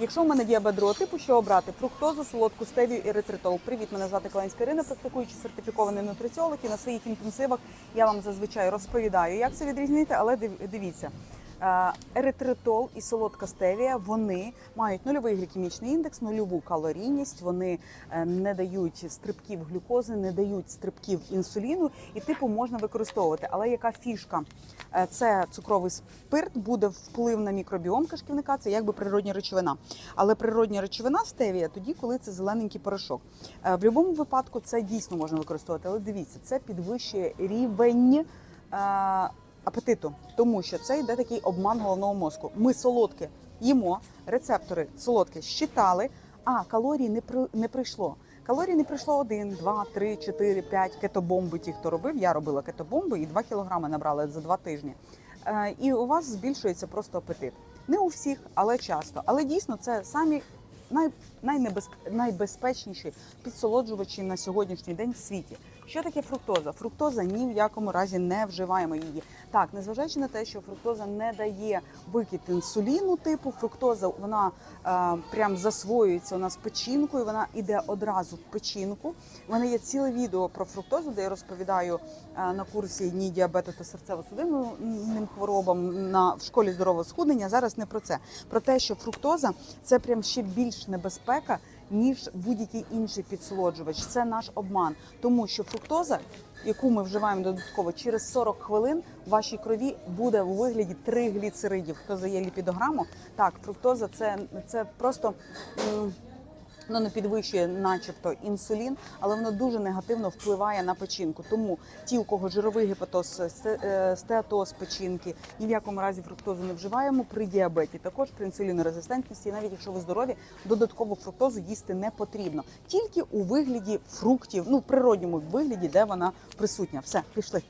Якщо в мене діабедро, типу, що обрати? Фруктозу, солодку стевію і ретритол. Привіт, мене звати Калинська Ірина, практикуючи сертифікований нутриціолог. І на своїх інтенсивах я вам зазвичай розповідаю, як це відрізнити, але див- дивіться. Е, Еритритол і солодка стевія вони мають нульовий глікемічний індекс, нульову калорійність. Вони е, не дають стрибків глюкози, не дають стрибків інсуліну, і типу можна використовувати. Але яка фішка? Е, Це цукровий спирт, буде вплив на мікробіом кишківника, це якби природня речовина. Але природня речовина стевія тоді, коли це зелененький порошок. В будь-якому випадку це дійсно можна використовувати. Але дивіться, це підвищує рівень. Апетиту, тому що це йде такий обман головного мозку. Ми солодке їмо, рецептори солодке щитали, а калорій не при не прийшло. Калорій не прийшло один, два, три, чотири, п'ять кетобомби. Ті, хто робив, я робила кетобомби і 2 кілограми набрали за два тижні. Е, і у вас збільшується просто апетит. Не у всіх, але часто. Але дійсно це самі най, найнебез, найбезпечніші підсолоджувачі на сьогоднішній день в світі. Що таке фруктоза? Фруктоза ні в якому разі не вживаємо її. Так, незважаючи на те, що фруктоза не дає викид інсуліну, типу фруктоза вона е, прям засвоюється у нас печінкою. Вона йде одразу в печінку. У мене є ціле відео про фруктозу, де я розповідаю е, на курсі дні діабету та серцево-судинним хворобам на в школі здорового схуднення. Зараз не про це. Про те, що фруктоза це прям ще більш небезпека. Ніж будь-який інший підсолоджувач, це наш обман, тому що фруктоза, яку ми вживаємо додатково через 40 хвилин, в вашій крові буде у вигляді тригліцеридів. Хто здає ліпідограму, так фруктоза це, це просто. Воно не підвищує, начебто, інсулін, але воно дуже негативно впливає на печінку. Тому ті, у кого жировий гепатоз, е, стеатоз печінки, ні в якому разі фруктозу не вживаємо при діабеті. Також при інсулінорезистентності, навіть якщо ви здорові, додаткову фруктозу їсти не потрібно. Тільки у вигляді фруктів, ну в природньому вигляді, де вона присутня. Все, пішли.